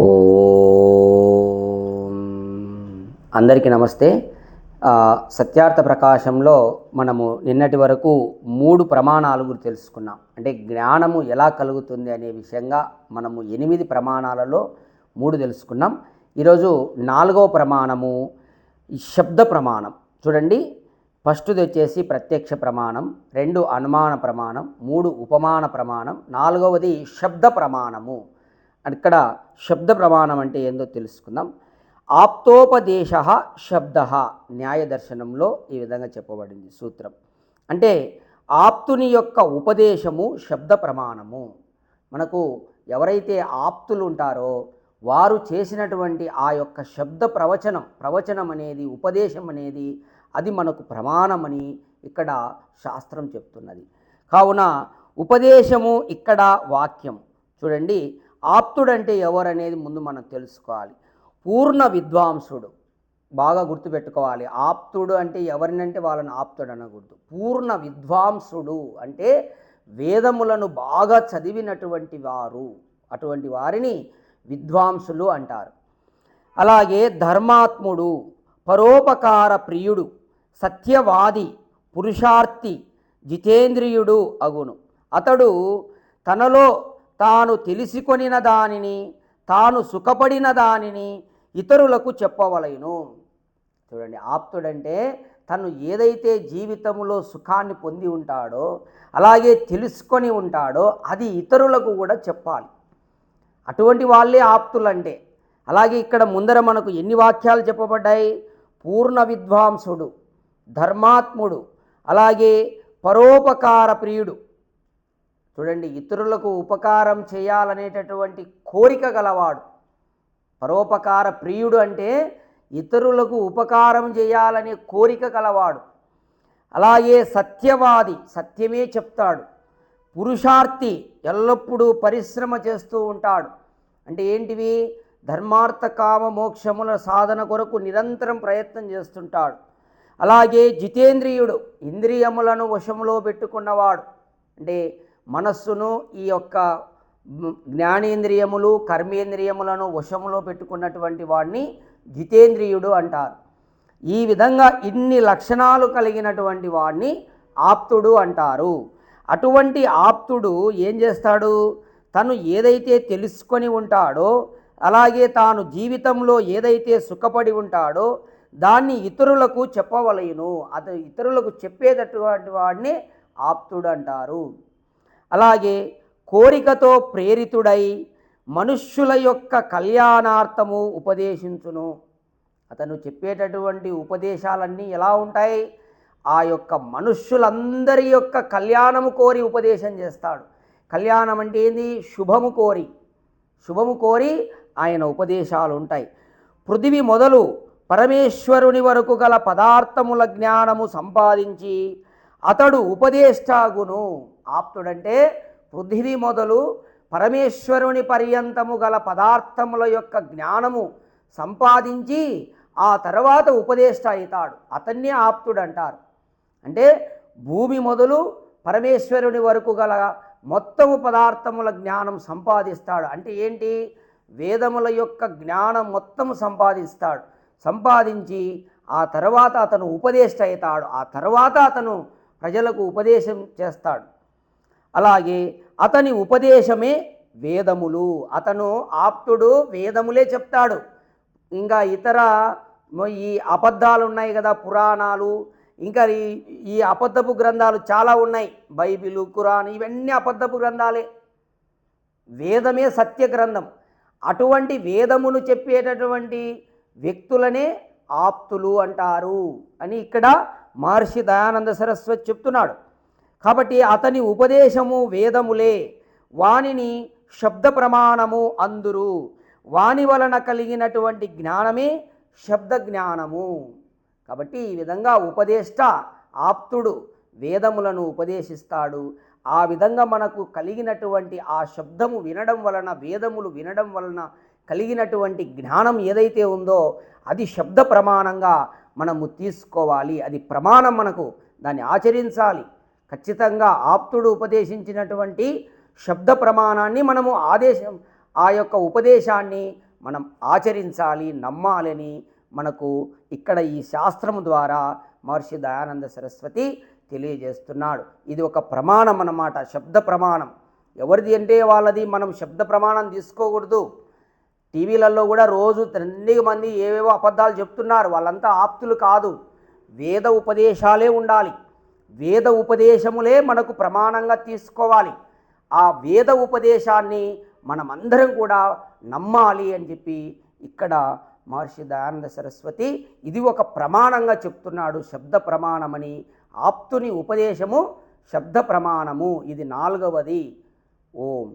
ఓ. అందరికీ నమస్తే. సత్యార్థ ప్రకాశంలో మనము నిన్నటి వరకు మూడు ప్రమాణాలు గురించి తెలుసుకున్నాం. అంటే జ్ఞానము ఎలా కలుగుతుంది అనే విషయంగా మనము ఎనిమిది ప్రమాణాలలో మూడు తెలుసుకున్నాం. ఈరోజు నాలుగవ ప్రమాణము శబ్ద ప్రమాణం. చూడండి. ఫస్ట్ది వచ్చేసి ప్రత్యక్ష ప్రమాణం రెండు అనుమాన ప్రమాణం మూడు ఉపమాన ప్రమాణం నాలుగవది శబ్ద ప్రమాణము. ఇక్కడ శబ్ద ప్రమాణం అంటే ఏందో తెలుసుకుందాం. ఆప్తోపదేశ శబ్ద న్యాయ దర్శనంలో ఈ విధంగా చెప్పబడింది సూత్రం. అంటే ఆప్తుని యొక్క ఉపదేశము శబ్ద ప్రమాణము. మనకు ఎవరైతే ఆప్తులు ఉంటారో వారు చేసినటువంటి ఆ యొక్క శబ్ద ప్రవచనం ప్రవచనం అనేది ఉపదేశం అనేది అది మనకు ప్రమాణమని ఇక్కడ శాస్త్రం చెప్తున్నది. కావున ఉపదేశము ఇక్కడ వాక్యం. చూడండి ఆప్తుడంటే ఎవరనేది ముందు మనం తెలుసుకోవాలి. పూర్ణ విద్వాంసుడు బాగా గుర్తుపెట్టుకోవాలి. ఆప్తుడు అంటే ఎవరినంటే వాళ్ళని ఆప్తుడు అనకూడదు. పూర్ణ విద్వాంసుడు అంటే వేదములను బాగా చదివినటువంటి వారు. అటువంటి వారిని విద్వాంసులు అంటారు. అలాగే ధర్మాత్ముడు పరోపకార ప్రియుడు సత్యవాది పురుషార్థి జితేంద్రియుడు అగును. అతడు తనలో తాను తెలిసికొనిన దానిని తాను సుఖపడిన దానిని ఇతరులకు చెప్పవలయను చూడండి ఆప్తుడంటే తను ఏదైతే జీవితంలో సుఖాన్ని పొంది ఉంటాడో అలాగే తెలుసుకొని ఉంటాడో అది ఇతరులకు కూడా చెప్పాలి. అటువంటి వాళ్ళే ఆప్తులంటే. అలాగే ఇక్కడ ముందర మనకు ఎన్ని వాక్యాలు చెప్పబడ్డాయి? పూర్ణ విద్వాంసుడు ధర్మాత్ముడు అలాగే పరోపకార ప్రియుడు. చూడండి ఇతరులకు ఉపకారం చేయాలనేటటువంటి కోరిక గలవాడు. పరోపకార ప్రియుడు అంటే ఇతరులకు ఉపకారం చేయాలనే కోరిక గలవాడు. అలాగే సత్యవాది సత్యమే చెప్తాడు. పురుషార్థి ఎల్లప్పుడూ పరిశ్రమ చేస్తూ ఉంటాడు. అంటే ఏంటివి? ధర్మార్థ కామ మోక్షముల సాధన కొరకు నిరంతరం ప్రయత్నం చేస్తుంటాడు. అలాగే జితేంద్రియుడు ఇంద్రియములను వశములో పెట్టుకున్నవాడు. అంటే మనస్సును ఈ యొక్క జ్ఞానేంద్రియములు కర్మేంద్రియములను వశములో పెట్టుకున్నటువంటి వాడిని జితేంద్రియుడు అంటారు. ఈ విధంగా ఇన్ని లక్షణాలు కలిగినటువంటి వాడిని ఆప్తుడు అంటారు. అటువంటి ఆప్తుడు ఏం చేస్తాడు? తను ఏదైతే తెలుసుకొని ఉంటాడో అలాగే తాను జీవితంలో ఏదైతే సుఖపడి ఉంటాడో దాన్ని ఇతరులకు చెప్పవలయును అతను ఇతరులకు చెప్పేటటువంటి వాడిని ఆప్తుడు అంటారు. అలాగే కోరికతో ప్రేరితుడై మనుష్యుల యొక్క కళ్యాణార్థము ఉపదేశించును. అతను చెప్పేటటువంటి ఉపదేశాలన్నీ ఎలా ఉంటాయి? ఆ యొక్క మనుష్యులందరి యొక్క కళ్యాణము కోరి ఉపదేశం చేస్తాడు. కళ్యాణం అంటే ఏంది? శుభము కోరి. శుభము కోరి ఆయన ఉపదేశాలు ఉంటాయి. పృథివి మొదలు పరమేశ్వరుని వరకు గల పదార్థముల జ్ఞానము సంపాదించి అతడు ఉపదేష్టాగును. ఆప్తుడంటే పృథివీ మొదలు పరమేశ్వరుని పర్యంతము గల పదార్థముల యొక్క జ్ఞానము సంపాదించి ఆ తర్వాత ఉపదేష్ట అవుతాడు. అతన్నే ఆప్తుడు అంటారు అంటే భూమి మొదలు పరమేశ్వరుని వరకు గల మొత్తము పదార్థముల జ్ఞానం సంపాదిస్తాడు. అంటే ఏంటి? వేదముల యొక్క జ్ఞానం మొత్తము సంపాదిస్తాడు. సంపాదించి ఆ తర్వాత అతను ఉపదేష్ట అవుతాడు. ఆ తర్వాత అతను ప్రజలకు ఉపదేశం చేస్తాడు. అలాగే అతని ఉపదేశమే వేదములు. అతను ఆప్తుడు వేదములే చెప్తాడు. ఇంకా ఇతర ఈ అబద్ధాలు ఉన్నాయి కదా పురాణాలు. ఇంకా ఈ ఈ అబద్ధపు గ్రంథాలు చాలా ఉన్నాయి. బైబిలు ఖురాన్ ఇవన్నీ అబద్ధపు గ్రంథాలే. వేదమే సత్య గ్రంథం. అటువంటి వేదమును చెప్పేటటువంటి వ్యక్తులనే ఆప్తులు అంటారు అని ఇక్కడ మహర్షి దయానంద సరస్వతి చెప్తున్నాడు. కాబట్టి అతని ఉపదేశము వేదములే. వానిని శబ్ద ప్రమాణము అందురు. వాని వలన కలిగినటువంటి జ్ఞానమే శబ్ద జ్ఞానము కాబట్టి ఈ విధంగా ఉపదేష్ట ఆప్తుడు వేదములను ఉపదేశిస్తాడు. ఆ విధంగా మనకు కలిగినటువంటి ఆ శబ్దము వినడం వలన వేదములు వినడం వలన కలిగినటువంటి జ్ఞానం ఏదైతే ఉందో అది శబ్ద ప్రమాణంగా మనము తీసుకోవాలి. అది ప్రమాణం మనకు దాన్ని ఆచరించాలి. ఖచ్చితంగా ఆప్తుడు ఉపదేశించినటువంటి శబ్ద ప్రమాణాన్ని మనము ఆదేశం ఆ యొక్క ఉపదేశాన్ని మనం ఆచరించాలి నమ్మాలని మనకు ఇక్కడ ఈ శాస్త్రము ద్వారా మహర్షి దయానంద సరస్వతి తెలియజేస్తున్నాడు. ఇది ఒక ప్రమాణం అన్నమాట శబ్ద ప్రమాణం. ఎవరిది అంటే వాళ్ళది మనం శబ్ద ప్రమాణం తీసుకోకూడదు. టీవీలలో కూడా రోజు అన్ని మంది ఏవేవో అబద్ధాలు చెప్తున్నారు వాళ్ళంతా ఆప్తులు కాదు. వేద ఉపదేశాలే ఉండాలి. వేద ఉపదేశములే మనకు ప్రమాణంగా తీసుకోవాలి. ఆ వేద ఉపదేశాన్ని మనమందరం కూడా నమ్మాలి అని చెప్పి ఇక్కడ మహర్షి దయానంద సరస్వతి ఇది ఒక ప్రమాణంగా చెప్తున్నాడు. శబ్ద ప్రమాణమని ఆప్తుని ఉపదేశము శబ్ద ప్రమాణము. ఇది నాలుగవది. ఓం.